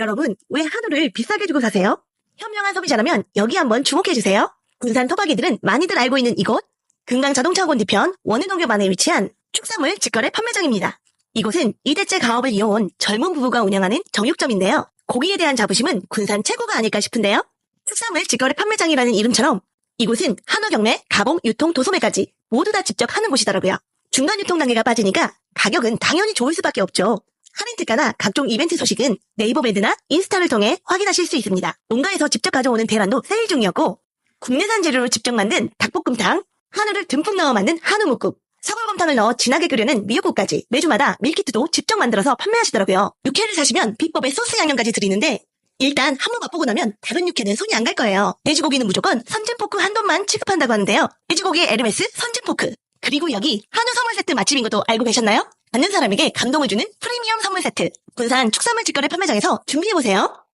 여러분, 왜 한우를 비싸게 주고 사세요? 현명한 소비자라면 여기 한번 주목해주세요. 군산 토박이들은 많이들 알고 있는 이곳, 금강 자동차원 뒤편 원해농협 안에 위치한 축산물 직거래 판매장입니다. 이곳은 이대째 가업을 이어온 젊은 부부가 운영하는 정육점인데요. 고기에 대한 자부심은 군산 최고가 아닐까 싶은데요. 축산물 직거래 판매장이라는 이름처럼 이곳은 한우 경매, 가봉, 유통, 도소매까지 모두 다 직접 하는 곳이더라고요. 중간 유통 단계가 빠지니까 가격은 당연히 좋을 수밖에 없죠. 할인 특가나 각종 이벤트 소식은 네이버 매드나 인스타를 통해 확인하실 수 있습니다. 농가에서 직접 가져오는 대란도 세일 중이었고 국내산 재료로 직접 만든 닭볶음탕, 한우를 듬뿍 넣어 만든 한우 묵국, 사골곰탕을 넣어 진하게 끓여낸 미역국까지 매주마다 밀키트도 직접 만들어서 판매하시더라고요. 육회를 사시면 비법의 소스 양념까지 드리는데 일단 한 번 맛보고 나면 다른 육회는 손이 안 갈 거예요. 돼지고기는 무조건 선진포크 한 돈만 취급한다고 하는데요. 돼지고기의 에르메스 선진포크. 그리고 여기 한우 선물 세트 맛집인 것도 알고 계셨나요? 받는 사람에게 감동을 주는 프리미엄 선물 세트. 군산 축산물 직거래 판매장에서 준비해보세요.